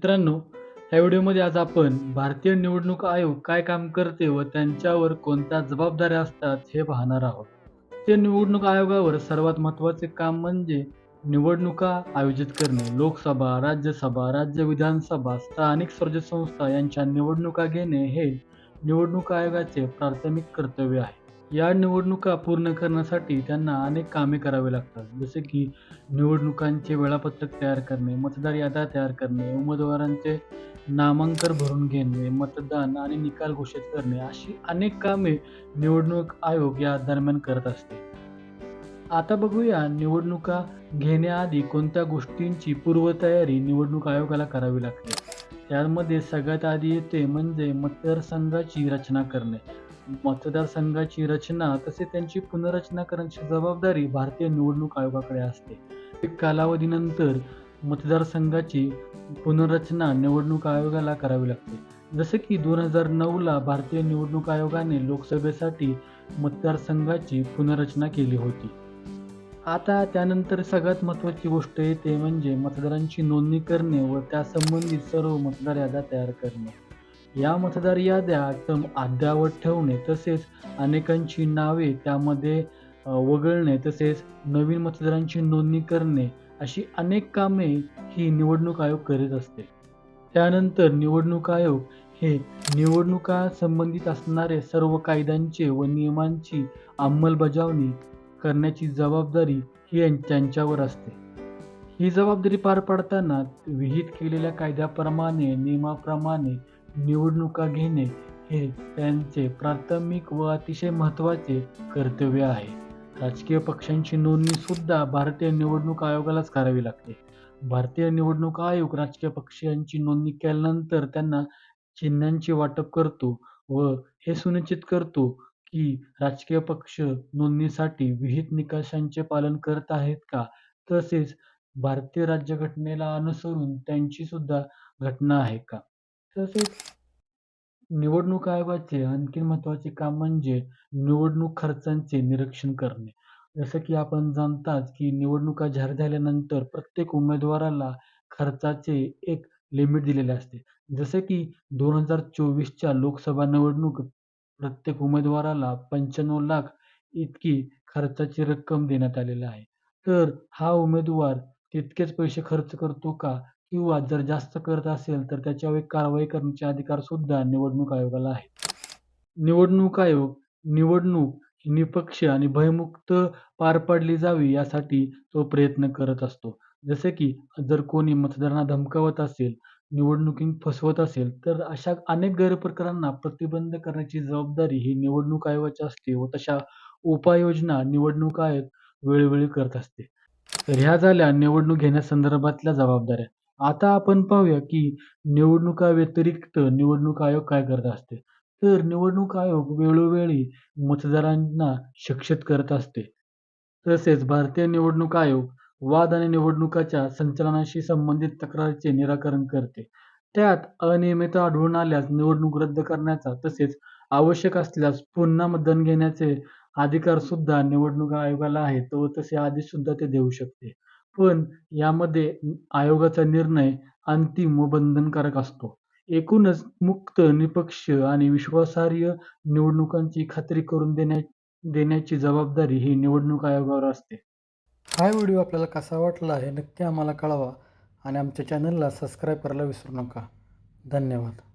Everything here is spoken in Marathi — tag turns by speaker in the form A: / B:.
A: मित्रांनो ह्या व्हिडिओमध्ये आज आपण भारतीय निवडणूक आयोग काय काम करते व त्यांच्यावर कोणत्या जबाबदाऱ्या असतात हे पाहणार आहोत. ते निवडणूक आयोगावर सर्वात महत्त्वाचे काम म्हणजे निवडणुका आयोजित करणे. लोकसभा राज्यसभा राज्य विधानसभा स्थानिक स्वराज्य संस्था यांच्या निवडणुका घेणे हे निवडणूक आयोगाचे प्राथमिक कर्तव्य आहे. या निवडणुका पूर्ण करण्यासाठी त्यांना अनेक कामे करावी लागतात. जसे की निवडणुकांचे वेळापत्रक तयार करणे मतदार याद्या तयार करणे उमेदवारांचे नामांकन भरून घेणे मतदान आणि निकाल घोषित करणे अशी अनेक कामे निवडणूक आयोग या दरम्यान करत असते. आता बघूया निवडणुका घेण्याआधी कोणत्या गोष्टींची पूर्वतयारी निवडणूक आयोगाला करावी लागते. त्यामध्ये सगळ्यात आधी येते म्हणजे मतदारसंघाची रचना करणे. मतदारसंघाची रचना तसेच त्यांची पुनर्रचना करण्याची जबाबदारी भारतीय निवडणूक आयोगाकडे असते. कालावधीनंतर मतदारसंघाची पुनर्रचना निवडणूक आयोगाला करावी लागते. जसे की दोन हजार नऊला भारतीय निवडणूक आयोगाने लोकसभेसाठी मतदारसंघाची पुनर्रचना केली होती. आता त्यानंतर सगळ्यात महत्त्वाची गोष्ट येते म्हणजे मतदारांची नोंदणी करणे व त्यासंबंधित सर्व मतदार याद्या तयार करणे. या मतदार याद्या एकदम अद्ययावत ठेवणे तसेच अनेकांची नावे त्यामध्ये वगळणे तसेच नवीन मतदारांची नोंदणी करणे अशी अनेक कामे ही निवडणूक आयोग करीत असते. त्यानंतर निवडणूक आयोग हे निवडणुका संबंधित असणारे सर्व कायद्यांचे व नियमांची अंमलबजावणी करण्याची जबाबदारी ही त्यांच्यावर असते. ही जबाबदारी पार पाडताना विहित केलेल्या कायद्याप्रमाणे नियमाप्रमाणे निवडणुका घेणे हे त्यांचे प्राथमिक व अतिशय महत्त्वाचे कर्तव्य आहे. राजकीय पक्षांची नोंदणीसुद्धा भारतीय निवडणूक आयोगालाच करावी लागते. भारतीय निवडणूक आयोग राजकीय पक्षांची नोंदणी केल्यानंतर त्यांना चिन्हांचे वाटप करतो व हे सुनिश्चित करतो की राजकीय पक्ष नोंदणीसाठी विहित निकषांचे पालन करत आहेत का? तसेच भारतीय राज्यघटनेला अनुसरून त्यांची सुद्धा घटना आहे का? तसेच निवडणूक आयोगाचे आणखी महत्त्वाचे काम म्हणजे निवडणूक खर्चांचे निरीक्षण करणे. जसं की आपण जाणताच की निवडणुका जाहीर झाल्यानंतर प्रत्येक उमेदवाराला खर्चाचे एक लिमिट दिलेले असते. जसे की दोन हजार चोवीसच्या लोकसभा निवडणूक प्रत्येक उमेदवाराला पंच्याण्णव लाख इतकी खर्चाची रक्कम देण्यात आलेली आहे. तर हा उमेदवार तितकेच पैसे खर्च करतो का? किंवा जर जास्त करत असेल तर त्याच्यावर कारवाई करण्याचे अधिकार सुद्धा निवडणूक आयोगाला आहे निवडणूक आयोग निवडणूक निपक्ष आणि भयमुक्त पार पाडली जावी यासाठी तो प्रयत्न करत असतो. जसे की जर कोणी मतदारांना धमकावत असेल निवडणुकीत फसवत असेल तर अशा अनेक गैरप्रकारांना प्रतिबंध करण्याची जबाबदारी ही निवडणूक आयोगाची असते व तशा उपाययोजना निवडणूक आयोग वेळोवेळी करत असते. तर ह्या झाल्या निवडणूक घेण्यासंदर्भातल्या जबाबदाऱ्या. आता आपण पाहूया की निवडणुका व्यतिरिक्त निवडणूक आयोग काय करत असते. तर निवडणूक आयोग वेळोवेळी मतदारांना शिक्षित करत असते. तसेच भारतीय निवडणूक आयोग वाद आणि निवडणुकाच्या संचालनाशी संबंधित तक्रारीचे निराकरण करते. त्यात अनियमितता आढळून आल्यास निवडणूक रद्द करण्याचा तसेच आवश्यक असल्यास पुन्हा मतदान घेण्याचे अधिकार सुद्धा निवडणूक आयोगाला आहे तो तसे आदेश सुद्धा ते देऊ शकते. पण यामध्ये आयोगाचा निर्णय अंतिम व बंधनकारक असतो. एकूणच मुक्त निपक्ष आणि विश्वासार्ह निवडणुकांची खात्री करून देण्या देण्याची जबाबदारी ही निवडणूक आयोगावर असते. हा व्हिडिओ आपल्याला कसा वाटला हे नक्की आम्हाला कळवा आणि आमच्या चॅनलला सबस्क्राईब करायला विसरू नका. धन्यवाद.